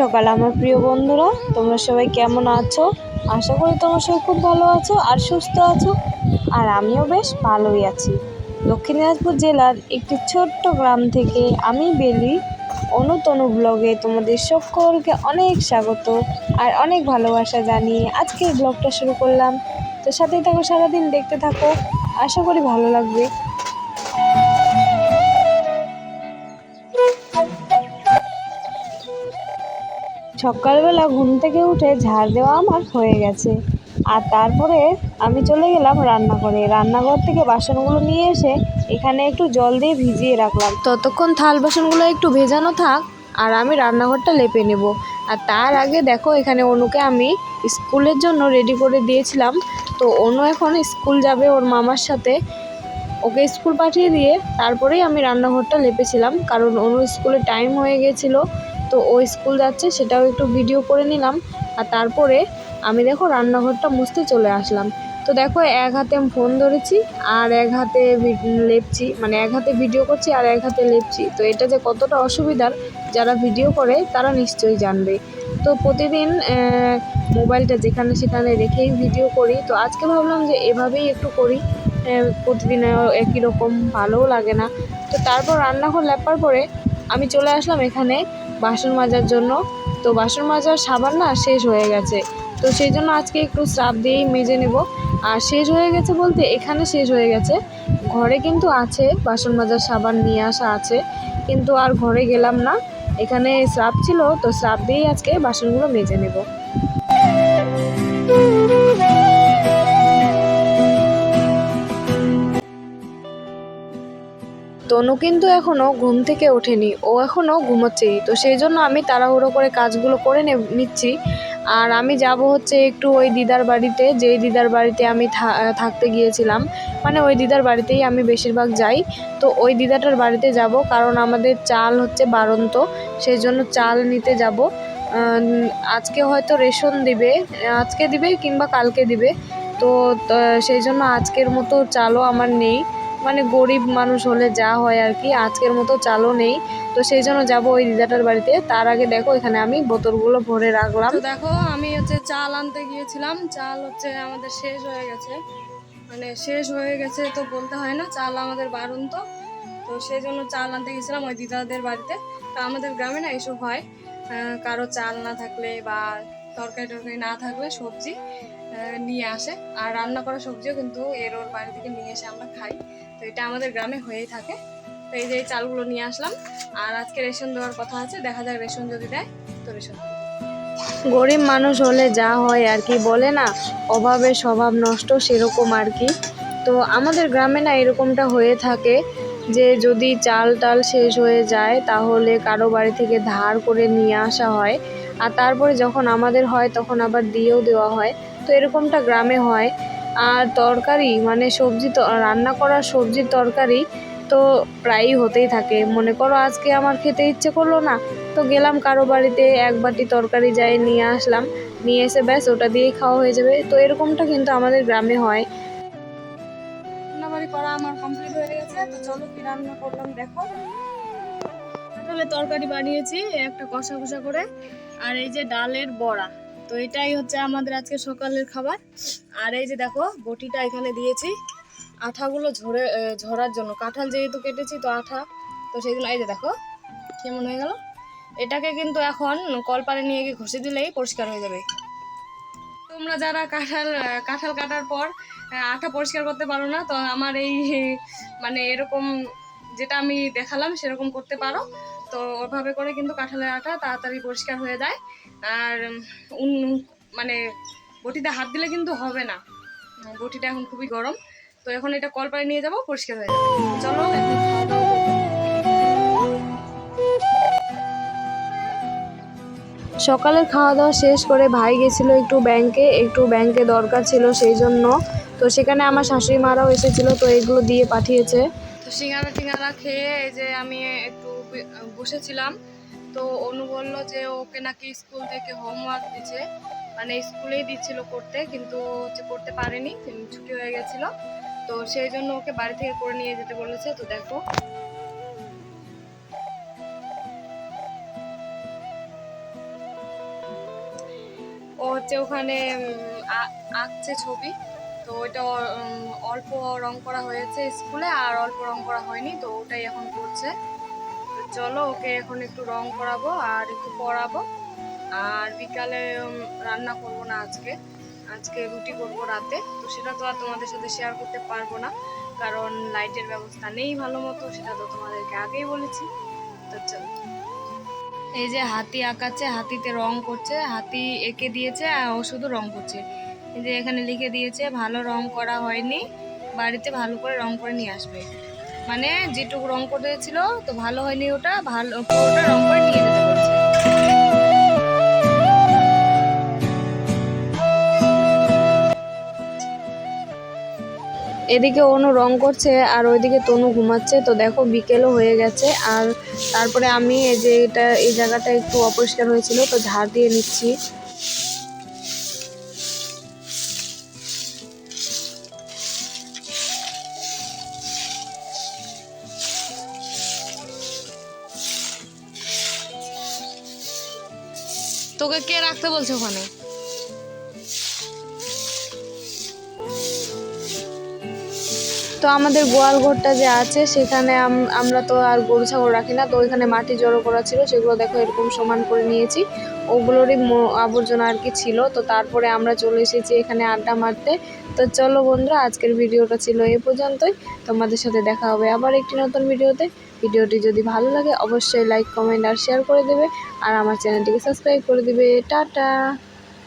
সকাল, আমার প্রিয় বন্ধুরা, তোমরা সবাই কেমন আছো? আশা করি তোমরা সবাই খুব ভালো আছো আর সুস্থ আছো, আর আমিও বেশ ভালোই আছি। দক্ষিণ দিনাজপুর জেলার একটি ছোট্ট গ্রাম থেকে আমি বেলি, অনুতনু ব্লগে তোমাদের সকলকে অনেক স্বাগত আর অনেক ভালোবাসা জানিয়ে আজকের ব্লগটা শুরু করলাম। তো সাথেই থাকো, সারাদিন দেখতে থাকো। আশা করি ভালো লাগবে। সকালবেলা ঘুম থেকে উঠে ঝাড় দেওয়া আমার হয়ে গেছে। আর তারপরে আমি চলে গেলাম রান্নাঘরে। রান্নাঘর থেকে বাসনগুলো নিয়ে এসে এখানে একটু জল দিয়ে ভিজিয়ে রাখলাম। ততক্ষণ থাল বাসনগুলো একটু ভেজানো থাক আর আমি রান্নাঘরটা লেপে নেব। আর তার আগে দেখো, এখানে অনুকে আমি স্কুলের জন্য রেডি করে দিয়েছিলাম। তো অনু এখন স্কুল যাবে ওর মামার সাথে। ওকে স্কুল পাঠিয়ে দিয়ে তারপরেই আমি রান্নাঘরটা লেপেছিলাম। কারণ অনু স্কুলে টাইম হয়ে গেছিল। তো ও স্কুল যাচ্ছে, সেটাও একটু ভিডিও করে নিলাম। আর তারপরে আমি দেখো রান্নাঘরটা মুছতে চলে আসলাম। তো দেখো এক হাতে আমি ফোন ধরেছি, আর এক হাতে লেপছি মানে এক হাতে ভিডিও করছি আর এক হাতে লেপছি। তো এটা যে কতটা অসুবিধার, যারা ভিডিও করে তারা নিশ্চয়ই জানবে। তো প্রতিদিন মোবাইলটা যেখানে সেখানে রেখেই ভিডিও করি। তো আজকে ভাবলাম যে এভাবেই একটু করি প্রতিদিন একই রকম, ভালোও লাগে না। তো তারপর রান্নাঘর লেপার পরে আমি চলে আসলাম এখানে বাসন মাজার জন্য। তো বাসন মাজার সাবান না শেষ হয়ে গেছে। তো সেই জন্য আজকে একটু স্রাব দিয়েই মেজে নেব। আর শেষ হয়ে গেছে বলতে এখানে শেষ হয়ে গেছে। ঘরে কিন্তু আছে বাসন মাজার সাবান নিয়ে আসা আছে। কিন্তু আর ঘরে গেলাম না। এখানে স্রাব ছিল, তো স্রাব দিয়েই আজকে বাসনগুলো মেজে নেব। তনু কিন্তু এখনও ঘুম থেকে ওঠেনি। ও এখনও ঘুমোচ্ছেই। তো সেই জন্য আমি তাড়াহুড়ো করে কাজগুলো করে নিচ্ছি। আর আমি যাব হচ্ছে একটু ওই দিদার বাড়িতে। যেই দিদার বাড়িতে আমি থাকতে গিয়েছিলাম মানে ওই দিদার বাড়িতেই আমি বেশিরভাগ যাই। তো ওই দিদাটার বাড়িতে যাব কারণ আমাদের চাল হচ্ছে বারন্ত, সেই জন্য চাল নিতে যাব। আজকে হয়তো রেশন দিবে, আজকে দিবে কিংবা কালকে দিবে। তো সেই জন্য আজকের মতো চালও আমার নেই। মানে গরিব মানুষ হলে যা হয় আর কি, আজকের মতো চালও নেই। তো সেই জন্য যাব ওই দিদাটার বাড়িতে। তার আগে দেখো, এখানে আমি বোতলগুলো ভরে রাখলাম। দেখো, আমি হচ্ছে চাল আনতে গিয়েছিলাম। চাল হচ্ছে আমাদের শেষ হয়ে গেছে। মানে শেষ হয়ে গেছে তো বলতে হয় না, চাল আমাদের বারণ তো তো সেই জন্য চাল আনতে গেছিলাম ওই দিদাদের বাড়িতে। তো আমাদের গ্রামে না এসব হয়। কারও চাল না থাকলে বা তরকারি টরকারি না থাকলে সবজি। নিয়ে আসে। আর রান্না করা সবজিও কিন্তু এর ওর বাড়ি থেকে নিয়ে এসে আমরা খাই। তো এটা আমাদের গ্রামে হয়েই থাকে। তো এই যে চালগুলো নিয়ে আসলাম। আর আজকে রেশন দেওয়ার কথা আছে। দেখা যাক রেশন যদি দেয়, তো রেশন গরিব মানুষ হলে যা হয় আর কি বলে না, অভাবে স্বভাব নষ্ট সেরকম আর কি। তো আমাদের গ্রামে না এরকমটা হয়ে থাকে যে যদি চাল টাল শেষ হয়ে যায়, তাহলে কারও বাড়ি থেকে ধার করে নিয়ে আসা হয়। আর তারপরে যখন আমাদের হয়, তখন আবার দিয়েও দেওয়া হয়। তো এরকমটা গ্রামে হয়। আর তরকারি মানে সবজি রান্না করা সবজির তরকারি তো প্রায়ই হতেই থাকে। মনে করো আজকে আমার খেতে ইচ্ছে করল না, তো গেলাম কারও বাড়িতে, এক বাটি তরকারি যাই নিয়ে আসলাম। নিয়ে এসে ব্যাস, ওটা দিয়েই খাওয়া হয়ে যাবে। তো এরকমটা কিন্তু আমাদের গ্রামে হয়। রান্নাবাড়ি করা আমার কমপ্লিট হয়ে গেছে, তো চলো কি রান্না করলাম দেখো। তাহলে তরকারি বানিয়েছি, একটা কষা কষা করে। আর এই যে ডালের বড়া। তো এটাই হচ্ছে আমাদের আজকে সকালের খাবার। আর এই যে দেখো, বটিটা এখানে দিয়েছি। আঠাগুলো ঝরে ঝরার জন্য। কাঁঠাল যেহেতু কেটেছি, তো আঠা। তো সেই জন্য এই যে দেখো, কেমন হয়ে গেল? এটাকে কিন্তু এখন কলপারে নিয়ে গিয়ে ঘষে দিলেই পরিষ্কার হয়ে যাবে। তোমরা যারা কাঁঠাল কাঁঠাল কাটার পর আঠা পরিষ্কার করতে পারো না, তো আমার এই মানে এরকম যেটা আমি দেখালাম সেরকম করতে পারো। তো ওভাবে করে কিন্তু কাঁঠালের আঠা তাড়াতাড়ি পরিষ্কার হয়ে যায়। আর উম, মানে বটিতে হাত দিলে কিন্তু হবে না। বটিটা এখন খুবই গরম। তো এখন এটা কলপারে নিয়ে যাব পরিষ্কার হয়ে যাবে। চলো। সকালের খাওয়া দাওয়া শেষ করে ভাই গেছিল একটু ব্যাংকে একটু ব্যাংকে দরকার ছিল সেই জন্য। তো সেখানে আমার শাশুড়ি মারাও এসেছিল তো এগুলো দিয়ে পাঠিয়েছে। তো সিঙ্গারা টিঙ্গারা খেয়ে এই যে আমি একটু বসেছিলাম। তো অনু বলল যে ওকে নাকি স্কুল থেকে হোমওয়ার্ক দিচ্ছে। মানে স্কুলেই দিচ্ছিল করতে, কিন্তু হচ্ছে করতে পারেনি ছুটি হয়ে গেছিল। তো সেই জন্য ওকে বাড়ি থেকে করে নিয়ে যেতে বলেছে। তো দেখো। ও হচ্ছে ওখানে আঁকছে ছবি। তো ওইটা অল্প রং করা হয়েছে স্কুলে আর অল্প রং করা হয়নি, তো ওটাই এখন করছে। তো চলো ওকে এখন একটু রং করাবো আর একটু পড়াবো। আর বিকালে রান্না করব না আজকে। আজকে রুটি করব রাতে, তো সেটা তো আর তোমাদের সাথে শেয়ার করতে পারব না। কারণ লাইটের ব্যবস্থা নেই ভালো মতো, সেটা তো তোমাদেরকে আগেই বলেছি। তো চলো। এই যে হাতি আঁকাচ্ছে, হাতিতে রং করছে, হাতি এঁকে দিয়েছে ও শুধু রং করছে। যে এখানে লিখে দিয়েছে, ভালো রং করা হয়নি। বাড়িতে ভালো করে রং করে নিয়ে আসবে। মানে যেটুকু রং করেছিল তো ভালো হয়নি ওটা, ভালো ওটা রং করে নিয়ে যেতে এদিকে অনু রং করছে, আর ওইদিকে তনু ঘুমাচ্ছে। তো দেখো, বিকেলও হয়ে গেছে, আর তারপরে আমি এই যে এটা, এই জায়গাটা একটু অপরিষ্কার হয়েছিল, তো ঝাড় দিয়ে নিচ্ছি। তোকে কে রাখতে বলছে ওখানে? তো আমাদের গোয়াল ঘরটা যে আছে, সেখানে আম- আমরা তো আর গরু ছাগল রাখি না, তো ওইখানে মাটি জড়ো করা ছিল, সেগুলো দেখো এরকম সমান করে নিয়েছি। ওগুলোরই আবর্জনা আর কি ছিল, তো তারপরে আমরা চলে এসেছি এখানে আড্ডা মারতে। তো চলো বন্ধুরা, আজকের ভিডিওটা ছিল এ পর্যন্তই। তোমাদের সাথে দেখা হবে আবার একটি নতুন ভিডিওতে। ভিডিওটি যদি ভালো লাগে, অবশ্যই লাইক কমেন্ট আর শেয়ার করে দেবে। আর আমার চ্যানেলটিকে সাবস্ক্রাইব করে দেবে। টাটা!